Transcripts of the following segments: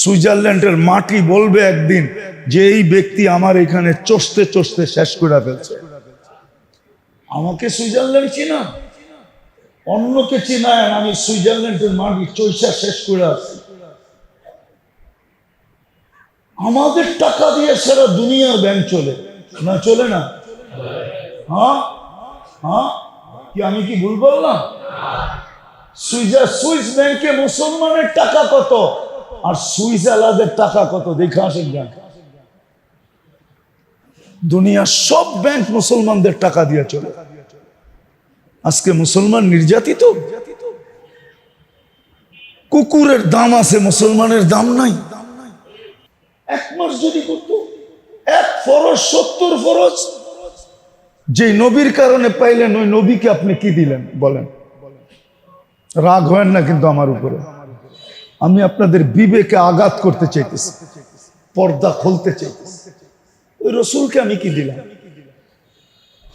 সুইজারল্যান্ডের মাটি বলবে একদিন যে এই ব্যক্তি আমার এখানে চষতে চষতে শেষ করে ফেলছে। আমাকে সুইজারল্যান্ড চিনা। অন্যকে চিনায় আমি সুইজারল্যান্ডের মাটি চৈসা শেষ করে আসছি। আমাদের টাকা দিয়ে সারা দুনিয়ার ব্যাংক চলে। না চলে না? হ্যাঁ? হ্যাঁ? কি আমি কি ভুল বললাম? সুইজার সুইস ব্যাংকে মুসলমানের টাকা কত? আর আলাদের টাকা কত? দেখে আসেন যান। দুনিয়ার সব ব্যাংক মুসলমানদের টাকা দিয়ে চলে। আজকে মুসলমান নির্যাতিত? কুকুরের দাম আছে, মুসলমানের দাম নাই। এক মাস যদি করত, এক ফরজ, সত্তর ফরজ। যে নবীর কারণে পাইলেন, ওই নবীকে আপনি কি দিলেন? বলেন। রাগ হয় না কিন্তু আমার উপরে। আমি আপনাদের বিবেকে আঘাত করতে চাইতেছি, পর্দা খুলতে চাইতেছি। ওই রসুলকে আমি কি দিলাম?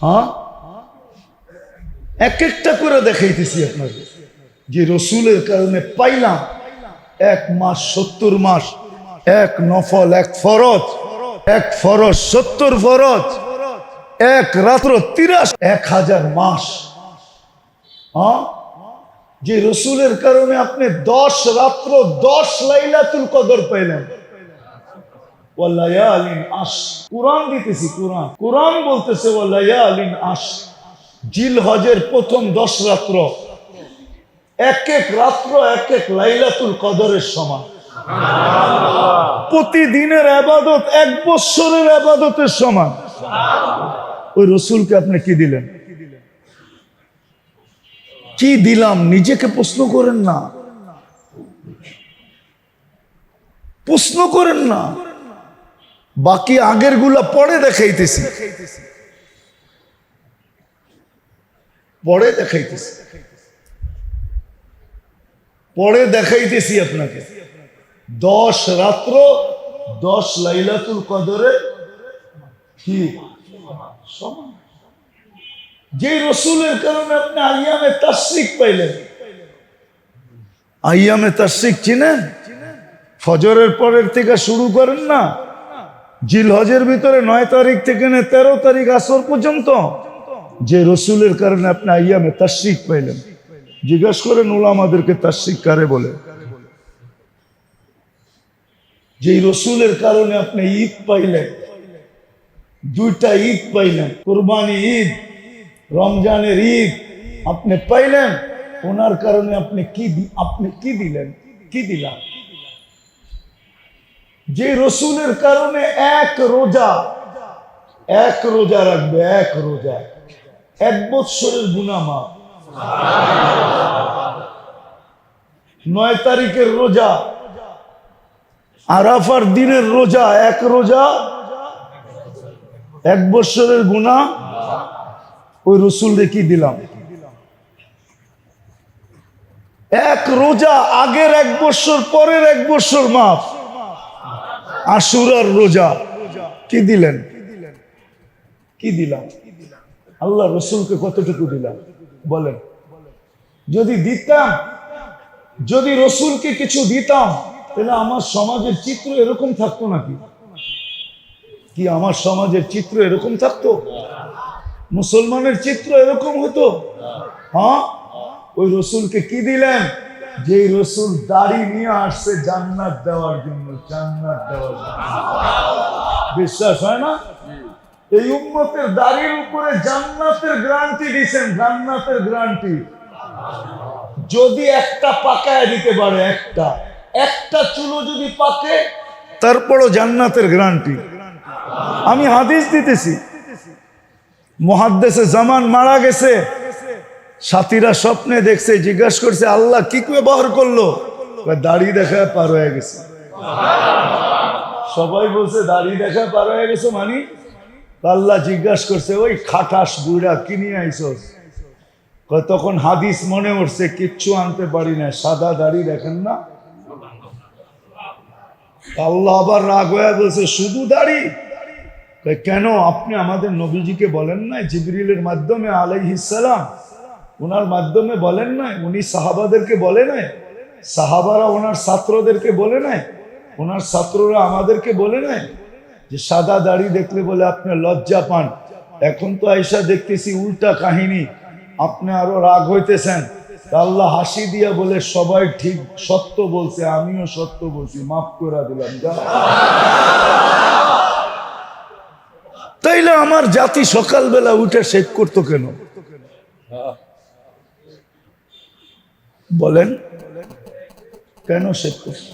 হ্যাঁ? এক একটা করে দেখাইতেছি আপনাকে যে রসুলের কারণে পাইলাম এক মাস সত্তর মাস, এক নফল, এক ফরজ এক ফরজ সত্তর ফরজ, এক রাত্র তিরাশ, এক হাজার মাস। হ্যাঁ? যে রসুলের কারণে আপনি দশ রাত্র দশ লাইলাতুল কদর পাইলেন। প্রথম দশ রাত্র। এক এক রাত্র, এক এক লাইলাতুল কদরের সমান। প্রতিদিনের আবাদত এক বৎসরের আবাদতের সমান। ওই রসুলকে আপনি কি দিলেন? কি দিলাম? নিজেকে প্রশ্ন করেন না। প্রশ্ন করেন না। বাকি আগেরগুলা পরে দেখাইতেছি। পরে দেখাইতেছি। পরে দেখাইতেছি আপনাকে। দশ রাত্র, দশ লাইলাতুল কদরে কি? সমান। যে রসুলের কারণে আপনি আইয়ামে তাসিক পাইলেন। আইয়ামে তাসিক চিনেন? ফজরের পরের থেকে শুরু করেন না। জিল হজের ভিতরে নয় তারিখ থেকে নে তেরো তারিখ আসর পর্যন্ত যে রসুলের কারণে আপনি আইয়ামে তাসিক পাইলেন। জিজ্ঞাসা করেন ওলামাদেরকে তাসিক কারে বলে? যে রসুলের কারণে আপনি ঈদ পাইলেন, দুইটা ঈদ পাইলেন, কোরবানি ঈদ রমজানের ঈদ আপনি পাইলেন, ওনার কারণে আপনি কি আপনি কি দিলেন? কি দিলাম যে রসুলের কারণে এক রোজা এক রোজা রাখবে, এক রোজা। এক বৎসরের গুনামা নয় তারিখের রোজা, আরাফার দিনের রোজা এক রোজা, এক বৎসরের গুণা ওই রসুল কি দিলাম? এক রোজা আগের এক বৎসর পরের এক বৎসর মাপ আশুরার রোজা কি দিলেন? কি দিলাম? আল্লাহ রসুলকে কতটুকু দিলাম? বলেন। যদি দিতাম, যদি রসুলকে কিছু দিতাম, তাহলে আমার সমাজের চিত্র এরকম থাকতো নাকি? কি আমার সমাজের চিত্র এরকম থাকতো? মুসলমানের চিত্র এরকম হতো। হ্যাঁ? ওই রসুলকে কি দিলেন? যে রসুল দাড়ি নিয়ে আসছে জান্নাত দেওয়ার জন্য, জান্নাত দেওয়ার জন্য। বিশ্বাস হয় না? এই উম্মতের দাড়ির উপরে জান্নাতের গ্রান্টি দিছেন, জান্নাতের গ্রান্টি। যদি একটা পাকায় দিতে পারে, একটা। একটা চুলো যদি পাকে, তারপরও জান্নাতের গ্রান্টি। আমি হাদিস দিতেছি। মহাদ্দেশে জামান মারা গেছে। সাথীরা স্বপ্নে দেখছে, জিজ্ঞাসা করছে, আল্লাহ কি করে ব্যবহার করল? দাড়ি দেখা পার হয়ে গেছে। সবাই বলছে, দাড়ি দেখা পার হয়ে গেছে মানি? আল্লাহ জিজ্ঞাসা করছে, ওই খাটাস বুড়া কি নিয়ে আইসস? তখন হাদিস মনে উঠছে, কিচ্ছু আনতে পারি না, সাদা দাড়ি দেখেন না? আল্লাহ আবার রাগ হয়ে বলছে, শুধু দাড়ি? কয়, কেন আপনি আমাদের নবীজিকে বলেন নাই? জিবরিলের মাধ্যমে আলাইহিসালাম ওনার মাধ্যমে বলেন নাই? উনি সাহাবাদেরকে বলে নাই? সাহাবারা ওনার ছাত্রদেরকে বলে নাই? ওনার ছাত্ররা আমাদেরকে বলে নাই? যে সাদা দাড়ি দেখলে বলে আপনি লজ্জা পান। এখন তো আইসা দেখতেছি উল্টা কাহিনী। আপনি আরও রাগ হইতেছেন। আল্লাহ হাসি দিয়া বলে সবাই ঠিক সত্য বলছে আমিও সত্য বলছি। মাফ করে দিলাম তাইলে আমার জাতি সকালবেলা উঠে শেখ করতো কেন? বলেন, কেন শেখ করতো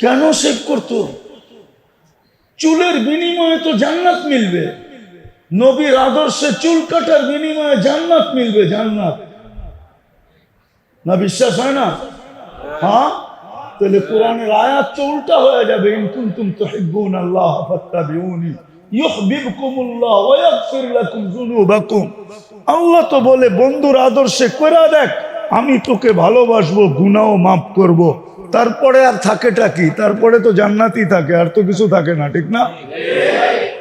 কেন শেখ করতো? চুলের বিনিময়ে তো জান্নাত মিলবে। নবীর আদর্শে চুল কাটার বিনিময়ে জান্নাত মিলবে জান্নাত। না বিশ্বাস হয় না? হ্যাঁ? তাহলে কোরআনের আয়াত তো উল্টা হয়ে যাবে, ইন কুনতুম তুহিব্বুন আল্লাহ ফাত্তাবিউনি ইউহিব্বুকুমুল্লাহ ওয়া লাকুম যুনুবাকুম। আল্লাহ তো বলে, বন্ধুর আদর্শে কইরা দেখ, আমি তোকে ভালোবাসবো গুনাও মাফ করব। তারপরে আর থাকেটা কি? তারপরে তো জান্নাতই থাকে, আর তো কিছু থাকে না, ঠিক না?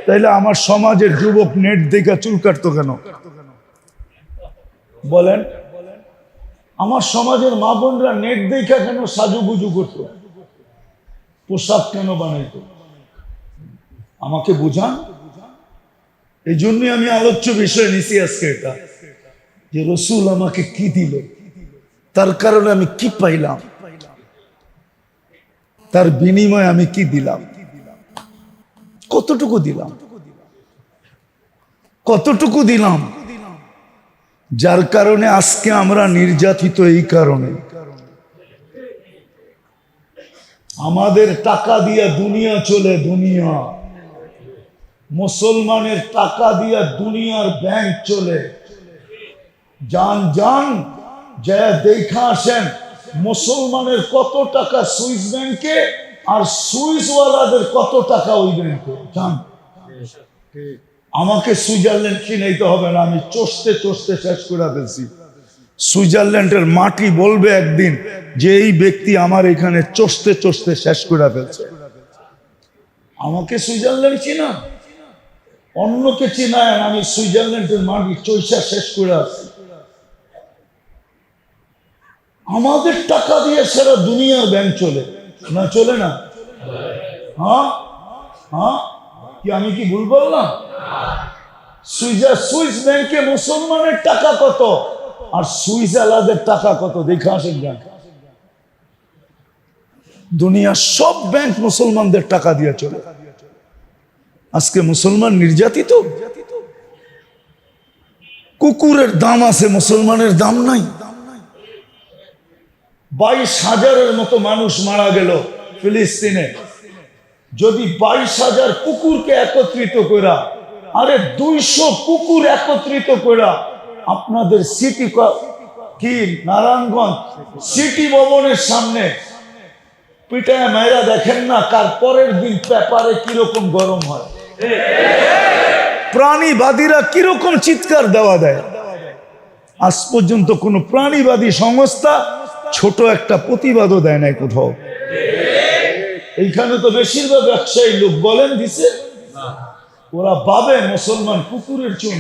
তাইলে আমার সমাজের যুবক নেট দেখে চুল কাটতো কেন? বলেন আমার সমাজের মা বোনরা নেট দেখা কেন সাজুগুজু করতো? পোশাক কেন বানাইতো? আমাকে বুঝান? এই জন্যই আমি আলোচ্য বিষয় নিছি আজকে এটা, যে রসুল আমাকে কি দিল? তার কারণে আমি কি পাইলাম? তার বিনিময়ে আমি কি দিলাম? কতটুকু দিলাম? কতটুকু দিলাম? যার কারণে আজকে আমরা নির্যাতিত এই কারণে। আমাদের টাকা দিয়া দুনিয়া চলে, দুনিয়া। মুসলমানের টাকা দিয়া দুনিয়ার ব্যাংক চলে। যান যান যা দেখা আসেন, মুসলমানের কত টাকা সুইস ব্যাংকে আর সুইসওয়ালাদের কত টাকা ওই ব্যাংকে যান। আমাকে সুইজারল্যান্ড চিনাইতে হবে না, আমি চষতে চষতে শেষ করে ফেলছি। সুইজারল্যান্ডের মাটি বলবে একদিন যে এই ব্যক্তি আমার এখানে চষতে চষতে শেষ করে ফেলছে। আমাকে সুইজারল্যান্ড চিনা? অন্যকে চিনায় আমি সুইজারল্যান্ডের মাটি চৈসা শেষ করে আসছি। আমাদের টাকা দিয়ে সারা দুনিয়ার ব্যাংক চলে। না চলে না? হ্যাঁ? হ্যাঁ? কি আমি কি ভুল বললাম? সুইস ব্যাংকে মুসলমানের টাকা কত? আর আলাদের টাকা কত? দেখে আসেন যান। দুনিয়ার সব ব্যাংক মুসলমানদের টাকা দিয়ে চলে। আজকে মুসলমান নির্যাতিত? কুকুরের দাম আছে, মুসলমানের দাম নাই। বাইশ হাজারের মতো মানুষ মারা গেল ফিলিস্তিনে। যদি বাইশ হাজার কুকুরকে একত্রিত করা আরে দুইশো কুকুর একত্রিত করা আপনাদের সিটি কি নারায়ণগঞ্জ সিটি ভবনের সামনে। পিটায় মায়েরা দেখেন না কার পরের দিন পেপারে কীরকম গরম হয়। প্রাণীবাদীরা কীরকম চিৎকার দেওয়া দেয়। আজ পর্যন্ত কোনো প্রাণীবাদী সংস্থা ছোট একটা প্রতিবাদও দেয় নাই কোথাও। এইখানে তো বেশিরভাগ ব্যবসায়ী লোক বলেন দিছে। ওরা পাবে মুসলমান কুকুরের চেয়ে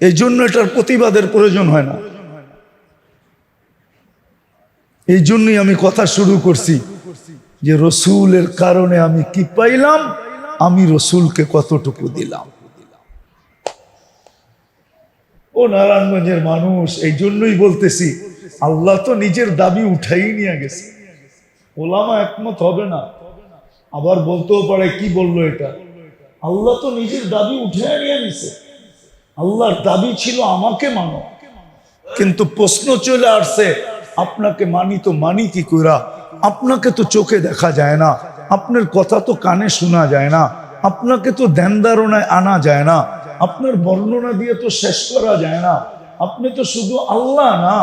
এই জন্য এটার প্রতিবাদের প্রয়োজন হয় না। এই জন্যই আমি কথা শুরু করছি যে রসুলের কারণে আমি কি পাইলাম? আমি রসুলকে কতটুকু দিলাম? ও নারায়ণগঞ্জের মানুষ, এই জন্যই বলতেছি, আল্লাহ তো নিজের দাবি উঠাই নিয়ে গেছে। ওলামা একমত হবে না। আবার বলতেও পারে, কি বলল এটা? আল্লাহ তো নিজের দাবি উঠে নিয়ে নিছে। আল্লাহর দাবি ছিল আমাকে মানো। কিন্তু প্রশ্ন চলে আসছে, আপনাকে মানি তো মানি কি কইরা? আপনাকে তো চোখে দেখা যায় না, আপনার কথা তো কানে শোনা যায় না, আপনাকে তো ধ্যান আনা যায় না, আপনার বর্ণনা দিয়ে তো শেষ করা যায় না। আপনি তো শুধু আল্লাহ না,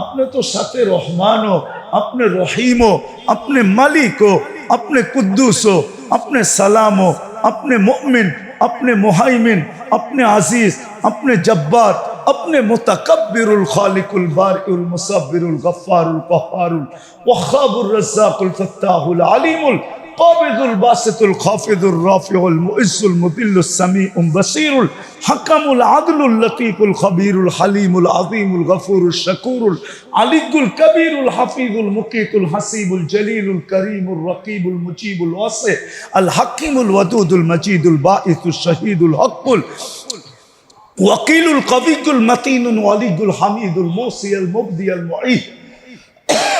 আপনি তো সাথে রহমানও, আপনি রহিমও, আপনি মালিকও আপনি কুদ্দুস হো আপনি সালাম হো আপনি মুমিন, আপনি মোহাইমিন, আপনি আজিজ, আপনি জব্বার, আপনি মোতাকবিরুল খালিকুল বারিউল মুসাব্বিরুল গফফারুল কফারুল ওয়াহাবুর রাজ্জাকুল ফাত্তাহুল আলিমুল القابض الباسط الخافض الرافع المؤز المذل السميع بصير الحكم العدل اللطيف الخبير الحليم العظيم الغفور الشكور العلي الكبير الحفيظ المقيت الحسيب الجليل الكريم الرقيب المجيب الواسع الحكيم الودود المجيد الباعث الشهيد الحق وكيل القوي المتين الولي الحميد الموصي المبدي المعيد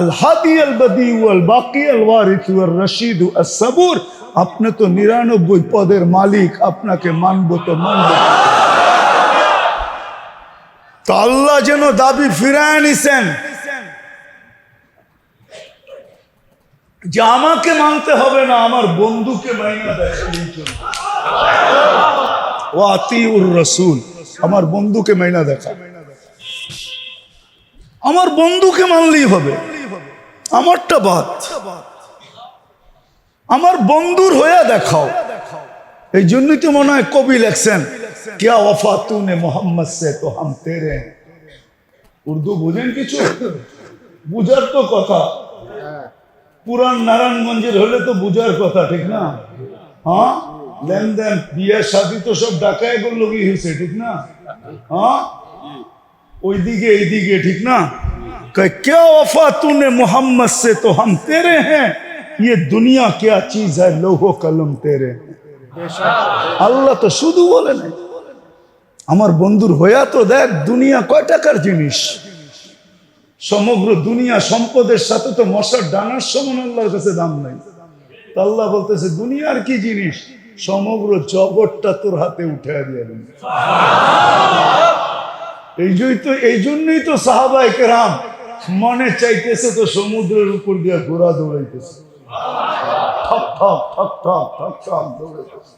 আলহাদি আল বদি আল বাকি আল ওয়ারিথু আল রশিদ আসবুর আপনি তো নিরানব্বই পদের মালিক, আপনাকে মানবো তো মানবো। তো আল্লাহ যেন দাবি ফিরায় নিছেন। যে আমাকে মানতে হবে না, আমার বন্ধুকে মাইনা দেখা রসুল, আমার বন্ধুকে মাইনা দেখা। আমার বন্ধুকে মানলেই হবে। আমারটা বাদ। আমার বন্ধুর হয়ে দেখাও। এই জন্যই তো মনে হয় কবি লেখছেন ওফাতুনে মোহাম্মদ সে তো হাম তেরে। উর্দু কিছু? বুঝার তো কথা। পুরান নারায়ণগঞ্জের হলে তো বুঝার কথা, ঠিক না? হ্যাঁ? লেনদেন বিয়ের শাদি তো সব ডাকায় গোল হয়েছে ঠিক না? হ্যাঁ? ওইদিকে, এইদিকে, ঠিক না? कहे, क्या वफा तूने मोहम्मद से तो हम तेरे हैं ये दुनिया क्या चीज है लोहो कलम तेरे हैं। আল্লাহ তো শুধু বলে নাই আমার বন্ধুর হইয়া তো দেখ দুনিয়া কয় টাকার জিনিস সমগ্র দুনিয়া সম্পদের সাথে তো মশার ডানার সমান আল্লাহর কাছে দাম নাই তা আল্লাহ বলতেছে দুনিয়ার কি জিনিস সমগ্র জগৎটা তোর হাতে উঠে দিয়ে দেন এই জন্যই তো এই জন্যই তো সাহাবাই কেরাম মনে চাইতেছে তো সমুদ্রের উপর দিয়ে ঘোরা দৌড়াইতেছে ঠক ঠক ঠক ঠক ঠক ঠক দৌড়াইতেছে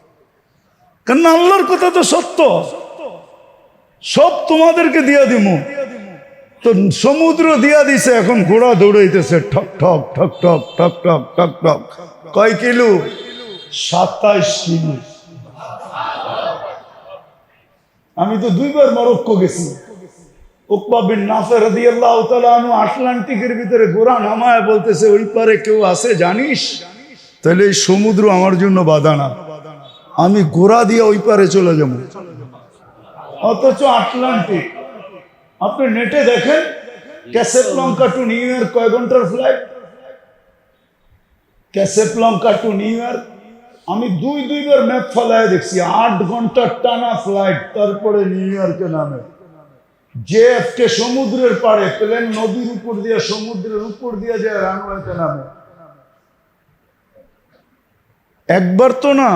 কেন আল্লাহর কথা তো সত্য সব তোমাদেরকে দিয়া দিব তো সমুদ্র দিয়া দিছে এখন ঘোড়া দৌড়াইতেছে ঠক ঠক ঠক ঠক ঠক ঠক ঠক ঠক কয় কিলো সাতাইশ কিলো আমি তো দুইবার মরক্কো গেছি আটলান্টিকের ভিতরে ঘোড়া নামায় বলতেছে, ওই কেউ আছে জানিস? তাহলে সমুদ্র আমার জন্য আমি ঘোড়া দিয়ে ওই পারে চলে যাব। অথচ আটলান্টিক, আপনি নেটে দেখেন, ক্যাসেপ্লঙ্কা টু নিউ ইয়র্ক কয় ঘণ্টার flight Casablanca to New York, আমি দুই দুইবার ম্যাপ ফলায় দেখছি, আট ঘণ্টার টানা ফ্লাইট তারপরে নিউ ইয়র্কে নামে। যে আজকে সমুদ্রের পাড়ে, প্লেন নদীর উপর দিয়ে, সমুদ্রের উপর দিয়ে যায় রানওয়েতে নামে। একবার তো না,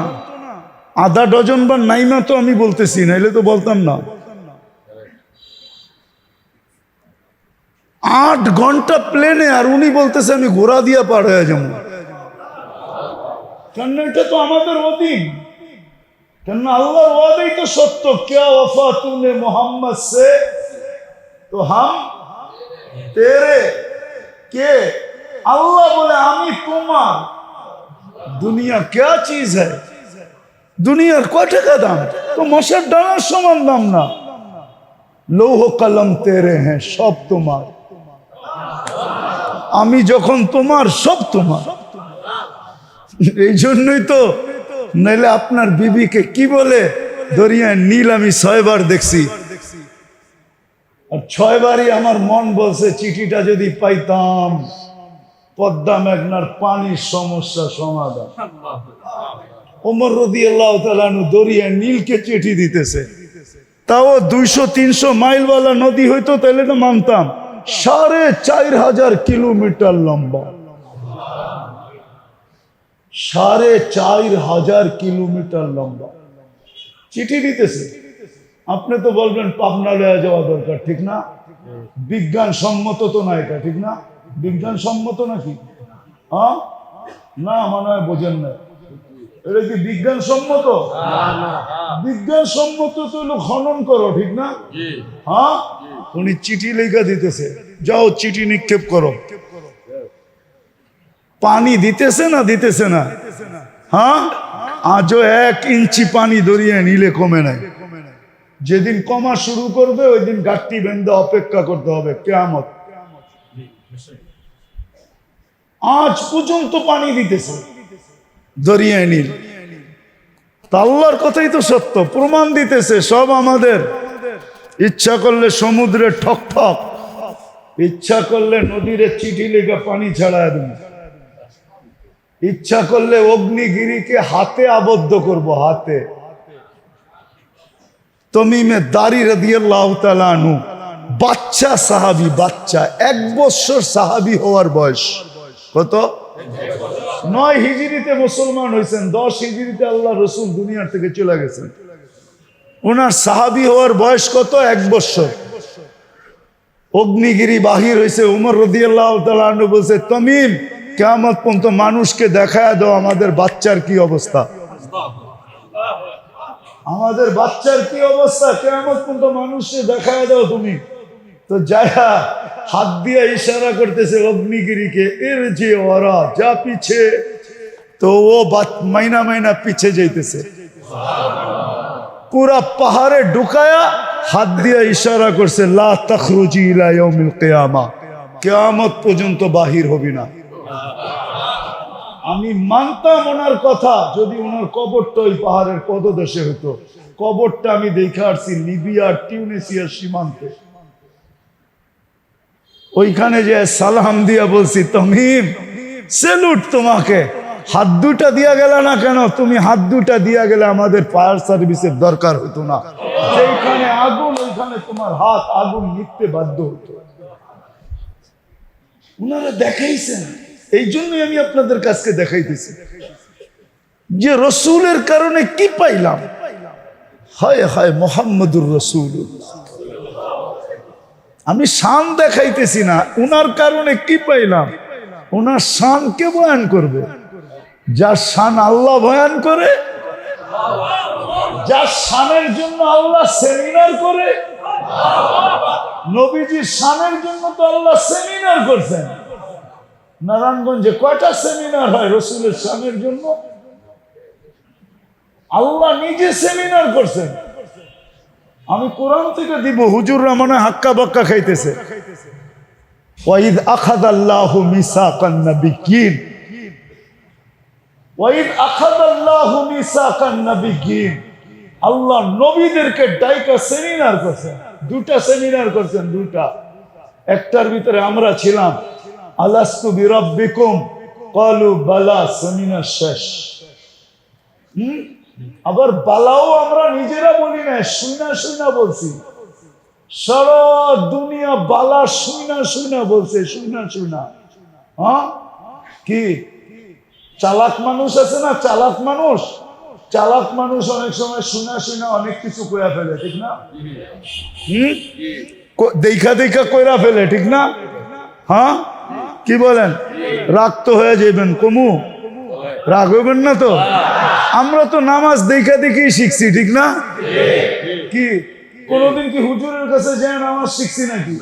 আধা ডজন বার নাইমা তো আমি বলতেছি, নাইলে তো বলতাম না। আট ঘণ্টা প্লেনে আর উনি বলতেছে, আমি ঘোড়া দিয়া পার হয়ে যাব। কেন এটা তো আমাদের অধীন কেন আল্লাহর ওয়াদাই তো সত্য। কে কেয়া ওফাতুনে মোহাম্মদ শেখ তো হাম তেরে কে? আল্লাহ বলে, আমি তোমার দুনিয়া কে চিজ হ্যাঁ দুনিয়ার কয় টাকা দাম? তো মশার ডানার সমান দাম না। লৌহ কলম তেরে হ্যাঁ সব তোমার। আমি যখন তোমার, সব তোমার। এই জন্যই তো নাইলে আপনার বিবিকে কি বলে? দরিয়া নীল আমি ছয়বার দেখছি। আর ছয়বারই আমার মন বলছে, চিঠিটা যদি পাইতাম, পদ্মা মেঘনার পানির সমস্যা সমাধান। ওমর রদি আল্লাহ তালানু দরিয়া নীলকে চিঠি দিতেছে। তাও দুইশো, তিনশো মাইলওয়ালা নদী হইতো তাহলে তো মানতাম। সাড়ে চার হাজার কিলোমিটার লম্বা। সাড়ে চার হাজার কিলোমিটার লম্বা। চিঠি দিতেছে। আপনি তো বলবেন পাবনা লয়া যাওয়া দরকার ঠিক না? বিজ্ঞান সম্মত তো না এটা ঠিক না? বিজ্ঞান সম্মত নাকি? হ্যাঁ? না মনে হয় বোঝেন না। এটা কি বিজ্ঞানসম্মত? বিজ্ঞানসম্মত তো হলো খনন করো ঠিক না? হ্যাঁ? উনি চিঠি লেখা দিতেছে। যাও চিঠি নিক্ষেপ করো। পানি দিতেছে না দিতেছে না? হ্যাঁ? আজও এক ইঞ্চি পানি দরিয়ে নিলে কমে নাই। যেদিন কমা শুরু করবে ওই দিন গাঠটি বেঁধে অপেক্ষা করতে হবে, কেয়ামত। আজ পর্যন্ত পানি দিতেছে। দরিয়ায় নীল। তা আল্লাহর কথাই তো সত্য, প্রমাণ দিতেছে, সব আমাদের। ইচ্ছা করলে সমুদ্রে ঠক ঠক, ইচ্ছা করলে নদীর চিঠি লেগে পানি ছাড়ায় দেব। ইচ্ছা করলে অগ্নিগিরিকে হাতে আবদ্ধ করব, হাতে। তমিমে দাড়ি রাদিয়াল্লাহু তাআলা আনহু, বাচ্চা সাহাবি, বাচ্চা, এক বছর সাহাবি হওয়ার বয়স। কত? নয় হিজরিতে মুসলমান হয়েছেন, দশ হিজরিতে আল্লাহ রসুল দুনিয়ার থেকে চলে গেছেন। ওনার সাহাবি হওয়ার বয়স কত? এক বছর। অগ্নিগিরি বাহির হয়েছে, উমর রদিয়াল্লাহ বলছে, তমিম কেমন পর্যন্ত মানুষকে দেখায় দাও আমাদের বাচ্চার কি অবস্থা। আমাদের বাচ্চার কি অবস্থা? কেমন পর্যন্ত মানুষকে দেখায় দাও তুমি? তো যায়া হাত দিয়ে ইশারা করতেছে অগ্নিগিরিকে, এর যে ওরা যা পিছে, তো ও মাইনা মাইনা পিছে যাইতেছে। পুরা পাহাড়ে ঢুকায়া হাত দিয়ে ইশারা করছে, লা তখরুজি ইলা ইয়াউমিল পর্যন্ত বাহির হবি না। আমি মানতাম ওনার কথা, যদি ওনার কবরটা ওই পাহাড়ের পদদেশে হতো। কবরটা আমি দেখে আসছি লিবিয়ার টিউনিসিয়ার সীমান্তে। ওইখানে যে সালাম দিয়া বলছি, তমিম, সেলুট তোমাকে। হাত দুটা দিয়া গেল না কেন? তুমি হাত দুটা দিয়া গেলে আমাদের ফায়ার সার্ভিসের দরকার হতো না। যেখানে আগুন, ওইখানে তোমার হাত আগুন নিতে বাধ্য হতো। ওনারা দেখাইছেন। এই জন্যই আমি আপনাদের কাছকে দেখাইতেছি যে রসুলের কারণে কি পাইলাম? হায় হায় মোহাম্মদুর রসুল আমি শান দেখাইতেছি না, উনার কারণে কি পাইলাম? ওনার শান কে বয়ান করবে? যার শান আল্লাহ বয়ান করে, যার শানের জন্য আল্লাহ সেমিনার করে, নবীজির শানের জন্য তো আল্লাহ সেমিনার করছেন। নারায়ণগঞ্জে কয়টা সেমিনার হয় রসুলের শানের জন্য? আল্লাহ নিজে সেমিনার করছেন। আমি কোরআন থেকে দিব, হুজুররা মনে হাক্কা বাক্কা খাইতেছে। ওয়াইদ আখাদ আল্লাহ নাবিয়িন ওয়াইদ আখাদ আল্লাহ মিসাকান নাবিয়িন আল্লাহ নবীদেরকে ডাইকা সেমিনার করছেন। দুটা সেমিনার করছেন দুটা একটার ভিতরে আমরা ছিলাম। আলাস্তু বিরাব্বিকুম। ক্বালু বালা শেষ। হুম? আবার বালাও আমরা নিজেরা বলি না শুনা শুনা বলছি। সারা দুনিয়া বালা শুনা শুনা বলছে শুনা শুনা হ্যাঁ? কি? চালাক মানুষ আছে না চালাক মানুষ? চালাক মানুষ অনেক সময় শুনা শুনা অনেক কিছু কইরা ফেলে, ঠিক না? হুম? দেখা দেখা কইরা ফেলে, ঠিক না? হ্যাঁ? কি বলেন? রাগ তো হয়ে যাবেন কমু। রাগ হইবেন না তো? আমরা তো নামাজ দেখা দেখেই শিখছি ঠিক না? কি? কোনদিন কি হুজুরের কাছে যায় নামাজ শিখছি নাকি?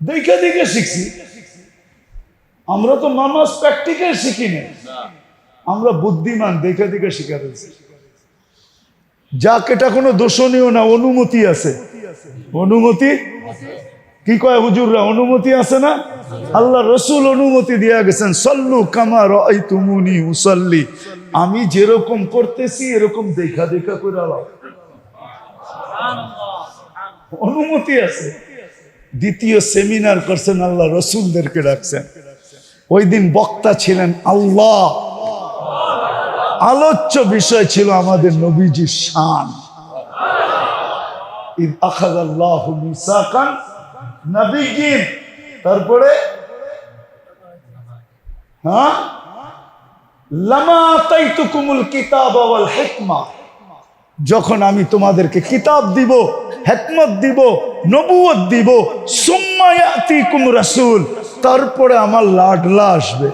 দেখে দেখে শিখছি। আমরা তো নামাজ প্র্যাকটিক্যাল শিখি না। আমরা বুদ্ধিমান দেখে দেখে শিখা ফেলছি। যাক এটা কোনো দোষণীয় না অনুমতি আছে। অনুমতি? কি কয় হুজুররা, অনুমতি আছে না? আল্লাহ রসুল অনুমতি দিয়া গেছেন, সল্লু কামা রই তুমুনি মুসল্লি আমি যেরকম করতেছি, এরকম দেখা দেখা করে অনুমতি আছে। দ্বিতীয় সেমিনার করছেন, আল্লাহ রসুলদেরকে ডাকছেন। ওই দিন বক্তা ছিলেন আল্লাহ। আলোচ্য বিষয় ছিল আমাদের নবীজির শান। মিসাকান নাবিয়্যিন তারপরে? হ্যাঁ? লামা আতাইতুকুমুল কিতাবা ওয়াল হিকমা। যখন আমি তোমাদেরকে কিতাব দিব, হেকমত দিব নবুয়ত দিব, সুম্মা ইয়াতিকুম রাসূল, তারপরে আমার লাডলা আসবে।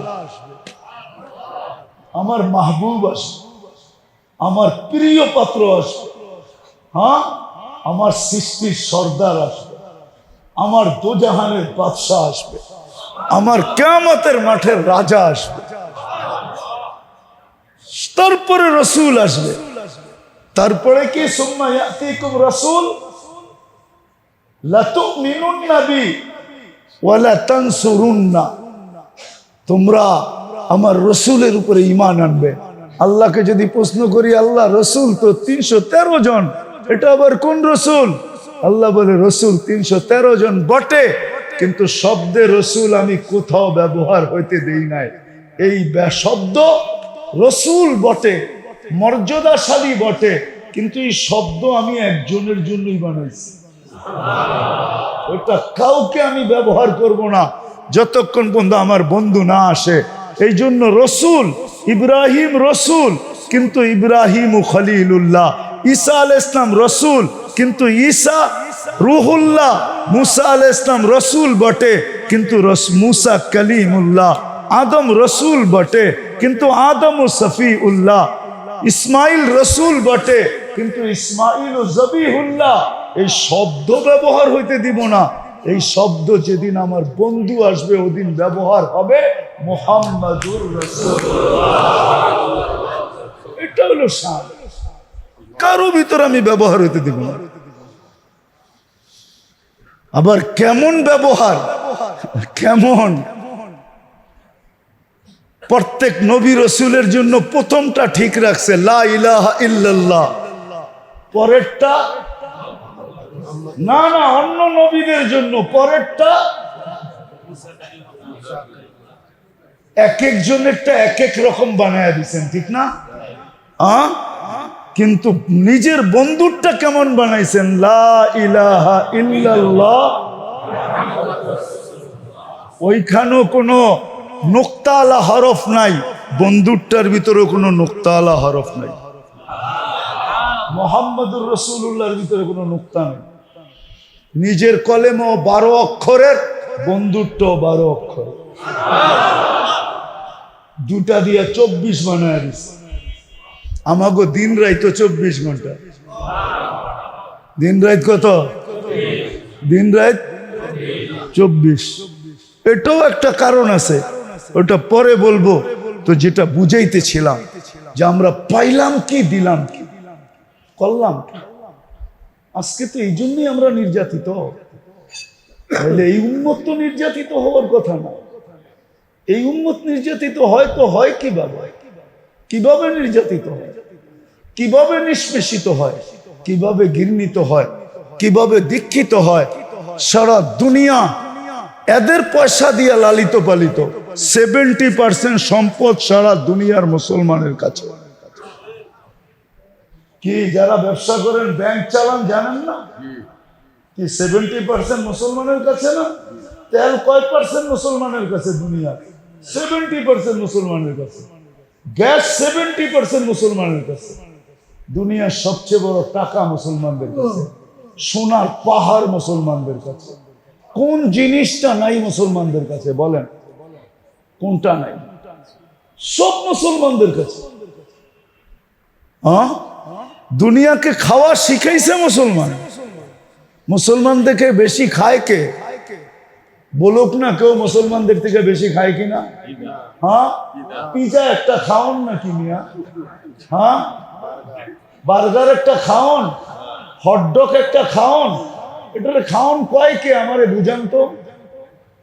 আমার মাহবুব আসবে। আমার প্রিয় পাত্র আসবে। হ্যাঁ? আমার সৃষ্টির সর্দার আসবে। আমার দোজাহানের বাদশাহ আসবে। আমার কেমতের মাঠের রাজা আসবে। তারপরে রসুল আসবে। তারপরে কি? তোমরা আমার রসুলের উপরে ইমান আনবে। আল্লাহকে যদি প্রশ্ন করি, আল্লাহ রসুল তো তিনশো তেরো জন। এটা আবার কোন রসুল? আল্লাহ বলে, রসুল তিনশো তেরো জন বটে, কিন্তু শব্দে রসুল আমি কোথাও ব্যবহার হইতে দেই নাই। এই শব্দ রসুল বটে, মর্যাদাশালী বটে, কিন্তু এই শব্দ আমি একজনের জন্যই বানাইছি। ওটা কাউকে আমি ব্যবহার করব না, যতক্ষণ পর্যন্ত আমার বন্ধু না আসে। এই জন্য রসুল, ইব্রাহিম রসুল, কিন্তু ইব্রাহিম খলিলুল্লাহ, ঈসা আল ইসলাম রসুল কিন্তু ঈসা, রুহুল্লাহ, মুসা আল ইসলাম রসুল বটে, কিন্তু মুসা কলিমুল্লাহ, আদম রসুল বটে, কিন্তু আদম ও সফি উল্লাহ ইসমাইল রসুল বটে, কিন্তু ইসমাইল ও জবিহুল্লাহ, এই শব্দ ব্যবহার হইতে দিব না। এই শব্দ যেদিন আমার বন্ধু আসবে, ওদিন ব্যবহার হবে মোহাম্মদুর রসুল এটা হলো শান। কারও ভিতর আমি ব্যবহার হইতে দিব না। আবার কেমন ব্যবহার? কেমন? প্রত্যেক নবী রসুলের জন্য প্রথমটা ঠিক রাখছে, লা ইলাহা ইল্লাল্লাহ। পরেরটা? না না, অন্য নবীদের জন্য। পরেরটা? এক একজনেরটা এক এক রকম বানায় দিচ্ছেন ঠিক না? আ? কিন্তু নিজের বন্ধুরটা কেমন বানাইছেন? ইলাহা ইল্লাল্লাহ। ওইখানেও কোনো নোক্তালা হরফ নাই, বন্ধুরটার ভিতরেও কোনো নোক্তালা হরফ নাই। মোহাম্মদুর রসুল্লাহর ভিতরে কোনো নোক্তা নেই। নিজের কলেমও বারো অক্ষরের, বন্ধুরটাও বারো অক্ষর দুটা দিয়ে চব্বিশ বানায় দিছে। আমাগো দিন রাত চব্বিশ ঘণ্টা। দিন রাত কত? দিন রাত চব্বিশ। এটাও একটা কারণ আছে। ওটা পরে বলব। তো যেটা বুঝাইতেছিলাম যে আমরা পাইলাম কি, দিলাম কি? করলাম? আজকে তো এই জন্যই আমরা নির্যাতিত। তাহলে এই উন্মত তো নির্যাতিত হওয়ার কথা না। এই উন্মত নির্যাতিত হয় তো হয় কীভাবে? কীভাবে নির্যাতিত হয়? কীভাবে নিষ্পেষিত হয়? কীভাবে ঘৃণিত হয়? কীভাবে দীক্ষিত হয়? সারা দুনিয়া এদের পয়সা দিয়ে লালিত পালিত। সেভেন্টি পার্সেন্ট সম্পদ সারা দুনিয়ার মুসলমানের কাছে। কি, যারা ব্যবসা করেন ব্যাংক চালান জানেন না? কি সেভেন্টি পার্সেন্ট মুসলমানের কাছে না? তেল কয় পার্সেন্ট মুসলমানের কাছে দুনিয়া সেভেন্টি পার্সেন্ট মুসলমানের কাছে। গ্যাস সেভেন্টি পার্সেন্ট মুসলমানের কাছে। দুনিয়ার সবচেয়ে বড় টাকা মুসলমানদের কাছে। সোনার পাহাড় মুসলমানদের কাছে। কোন জিনিসটা নাই মুসলমানদের কাছে বলেন। কোনটা নাই? সব মুসলমানদের কাছে। দুনিয়াকে খাওয়া শিখাইছে মুসলমান। মুসলমানদেরকে বেশি খায় কে? বলুক না কেউ মুসলমানদের থেকে বেশি খায় কিনা? হ্যাঁ? পিজা একটা খাওন নাকি মিয়া? হ্যাঁ? বার্গার একটা খাওন? হটডগ একটা খাওন? এটা খাওন কয় কে আমারে বুঝান তো?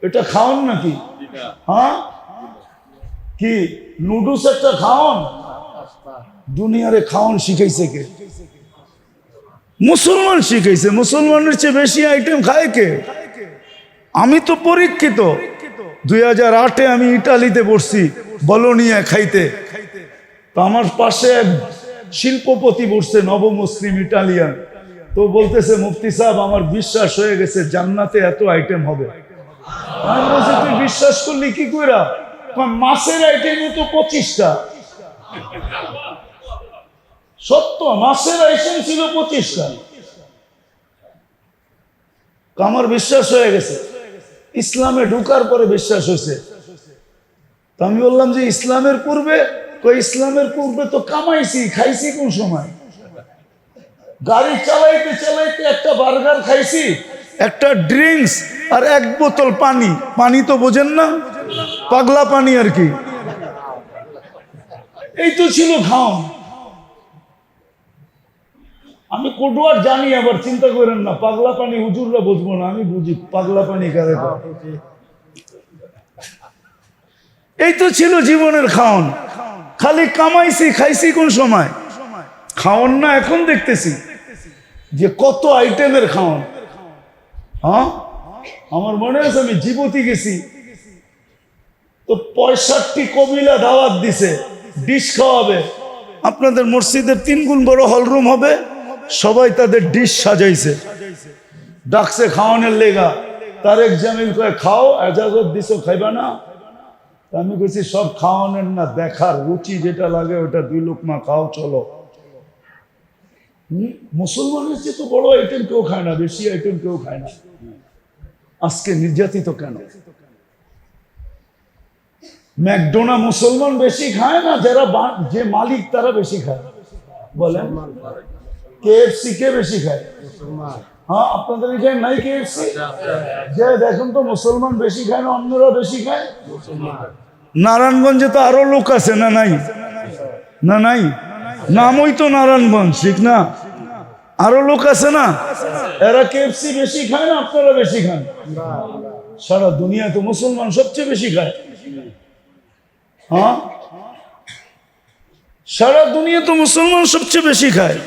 এটা খাওন নাকি? হ্যাঁ? কি? নুডলস একটা খাওন? দুনিয়ারে খাওন শিখাইছে কে? মুসলমান শিখাইছে। মুসলমানের চেয়ে বেশি আইটেম খায় কে? আমি তো পরীক্ষিত। দুই হাজার আটে আমি ইটালিতে পড়ছি, বলনিয়া খাইতে। তো আমার পাশে এক শিল্পপতি বসছে নবমুসলিম ইটালিয়ান। তো বলতেছে, মুফতি সাহেব, আমার বিশ্বাস হয়ে গেছে, জান্নাতে এত আইটেম হবে। আমি বলছি, তুই বিশ্বাস করলি কি কইরা? মাছের আইটেমও তো পঁচিশটা। সত্য, মাছের আইটেম ছিল পঁচিশটা। আমার বিশ্বাস হয়ে গেছে। ইসলামে ঢুকার পরে বিশ্বাস হয়েছে। তো আমি বললাম যে ইসলামের পূর্বে ইসলামের পূর্বে তো কামাইছি, খাইছি কোন সময়? গাড়ি চালাইতে চালাইতে একটা বার্গার খাইছি, একটা ড্রিঙ্কস আর এক বোতল পানি। পানি তো বোঝেন না, পাগলা পানি আর কি। এই তো ছিল খাওন আমি কোটুয়ার জানি, আবার চিন্তা করেন না, পাগলা পানি হুজুররা বুঝব না, আমি বুঝি পাগলা পানি কারে এই তো ছিল জীবনের খাওন। খালি কামাইছি, খাইছি কোন সময়? খাওন না, এখন দেখতেছি যে কত আইটেমের খাওন। হ্যাঁ? আমার মনে আছে, আমি জীবতি গেছি। তো পঁয়ষট্টি কবিলা দাওয়াত দিছে, ডিশ খাওয়াবে। আপনাদের মসজিদের তিন গুণ বড় হলরুম হবে। সবাই তাদের ডিশ সাজাইছে। ডাকছে খাওয়ানোর লেগা। তারেক জামিল কয়ে, খাও, এজাজত দিছো, খাইবা না? আমি কইছি, সব খাওয়ানোর না, দেখার, রুচি যেটা লাগে ওটা দুই লোকমা খাও, চলো। মুসলমানের চেয়ে তো বড় আইটেম কেউ খায় না, বেশি আইটেম কেউ খায় না। আজকে নির্যাতিত কেন? ম্যাকডোনা মুসলমান বেশি খায় না? যারা যে মালিক তারা বেশি খায়। বলেন। কেএফসি কে বেশি খায়? হ্যাঁ আপনাদের এখানে নাই কেএফসি যে দেখুন তো মুসলমান বেশি খায় না অন্যরা বেশি খায়? নারায়ণগঞ্জে তো আরও লোক আছে না নাই? না নাই? নামই তো নারায়ণগঞ্জ ঠিক না? আরও লোক আছে না? এরা কেএফসি বেশি খায় না আপনারা বেশি খান? সারা দুনিয়া তো মুসলমান সবচেয়ে বেশি খায়। হ্যাঁ? সারা দুনিয়া তো মুসলমান সবচেয়ে বেশি খায়।